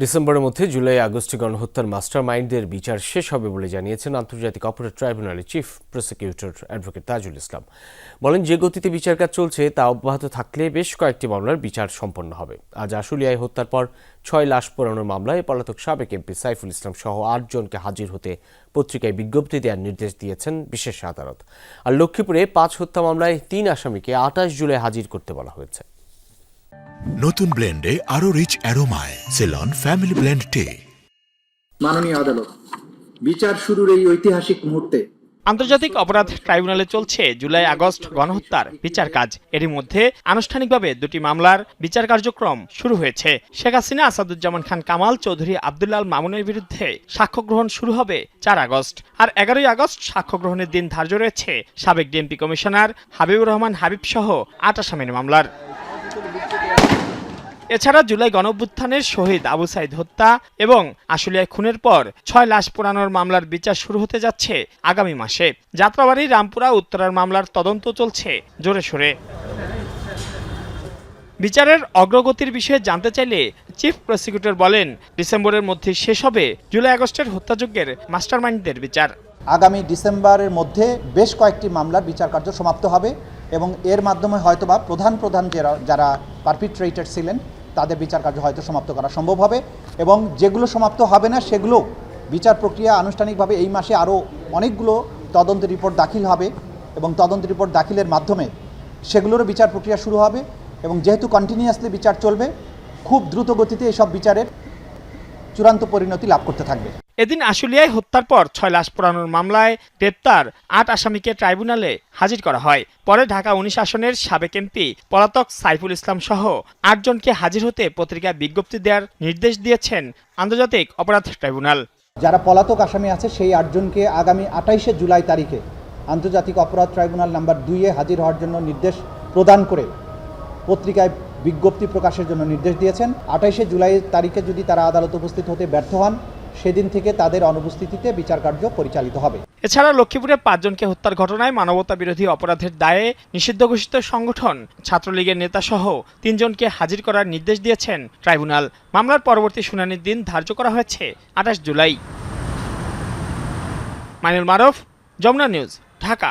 ডিসেম্বরের মধ্যে জুলাই আগস্টে গণহত্যার মাস্টার মাইন্ডের বিচার শেষ হবে বলে জানিয়েছেন আন্তর্জাতিক অপরাধ ট্রাইব্যুনালের chief prosecutor advocate Tajul Islam. বলেন, যে গতিতে বিচার কাজ চলছে তা অব্যাহত থাকলে বেশ কয়েকটি মামলার বিচার সম্পন্ন হবে। আজ আশুলিয়ায় হত্যার পর ছয় লাশ পোড়ানোর মামলায় পলাতক সাবেক এমপি সাইফুল ইসলাম সহ আটজনকে হাজির হতে পত্রিকায় বিজ্ঞপ্তি দেওয়ার নির্দেশ দিয়েছেন বিশেষ আদালত। আর লক্ষ্মীপুরে পাঁচ হত্যা মামলায় তিন আসামিকে আঠাশ জুলাই হাজির করতে বলা হয়েছে। নতুন ব্লেন্ডে আরও রিচ অ্যারোমায় সেলন ফ্যামিলি ব্লেন্ড টে মাননীয় আদালত বিচার শুরুর এই ঐতিহাসিক মুহূর্তে। আন্তর্জাতিক অপরাধ ট্রাইব্যুনালে চলছে জুলাই আগস্ট গণহত্যার বিচার কাজ। এরই মধ্যে আনুষ্ঠানিকভাবে দুটি মামলার বিচার কার্যক্রম শুরু হয়েছে। শেখ হাসিনা আসাদুজ্জামান খান কামাল চৌধুরী আবদুল্লাল মামুনের বিরুদ্ধে সাক্ষ্য গ্রহণ শুরু হবে চার আগস্ট। আর এগারোই আগস্ট সাক্ষ্য গ্রহণের দিন ধার্য রয়েছে সাবেক ডিএমপি কমিশনার হাবিবুর রহমান হাবিব সহ আট আসামির মামলার। এছাড়া জুলাই গণঅভ্যুত্থানের শহীদ আবু সাইদ হত্যা এবং আশুলিয়ায় খুনের পর ছয় লাশ পোড়ানোর মামলার বিচার শুরু হতে যাচ্ছে আগামী মাসে। যাত্রাবাড়ি, রামপুরা, উত্তরার মামলার তদন্ত চলছে জোরে সোরে। বিচারের অগ্রগতির বিষয়ে জানতে চাইলে চিফ প্রসিকিউটর বলেন, ডিসেম্বরের মধ্যে শেষ হবে জুলাই আগস্টের হত্যাযজ্ঞের মাস্টারমাইন্ডদের বিচার। আগামী ডিসেম্বরের মধ্যে বেশ কয়েকটি মামলার বিচার কার্য সমাপ্ত হবে এবং এর মাধ্যমে হয়তোবা প্রধান প্রধান যারা পারপিট্রেটার ছিলেন, তাদের বিচার কার্য হয়তো সমাপ্ত করা সম্ভব হবে এবং যেগুলো সমাপ্ত হবে না সেগুলো বিচার প্রক্রিয়া আনুষ্ঠানিকভাবে এই মাসে আরও অনেকগুলো তদন্ত রিপোর্ট দাখিল হবে এবং তদন্ত রিপোর্ট দাখিলের মাধ্যমে সেগুলোরও বিচার প্রক্রিয়া শুরু হবে এবং যেহেতু কন্টিনিউয়াসলি বিচার চলবে, খুব দ্রুত গতিতে এসব বিচারের চূড়ান্ত পরিণতি লাভ করতে থাকবে। এদিন আশুলিয়ায় হত্যার পর ছয় লাশ পোড়ানোর মামলায় গ্রেপ্তার আট আসামিকে ট্রাইব্যুনালে হাজির করা হয়। পরে ঢাকা উনিশ আসনের সাবেক এমপি পলাতক সাইফুল ইসলাম সহ আটজনকে হাজির হতে পত্রিকায় বিজ্ঞপ্তি দেওয়ার নির্দেশ দিয়েছেন আন্তর্জাতিক অপরাধ ট্রাইব্যুনাল। যারা পলাতক আসামি আছে, সেই আটজনকে আগামী আঠাইশে জুলাই তারিখে আন্তর্জাতিক অপরাধ ট্রাইব্যুনাল নাম্বার দুইয়ে হাজির হওয়ার জন্য নির্দেশ প্রদান করে পত্রিকায় বিজ্ঞপ্তি প্রকাশের জন্য নির্দেশ দিয়েছেন। আঠাইশে জুলাই তারিখে যদি তারা আদালত উপস্থিত হতে ব্যর্থ হন সেদিন থেকে তাদের অনুপস্থিতিতে বিচার কার্য পরিচালিত হবে। এছাড়া লক্ষ্মীপুরে পাঁচজনকে হত্যার ঘটনায় মানবতা বিরোধী অপরাধের দায়ে নিষিদ্ধ ঘোষিত সংগঠন, ছাত্রলীগের নেতাসহ তিনজনকে হাজির করার নির্দেশ দিয়েছেন ট্রাইব্যুনাল। মামলার পরবর্তী শুনানির দিন ধার্য করা হয়েছে আঠাশ জুলাই। মাইনুল মারফ, যমুনা নিউজ, ঢাকা।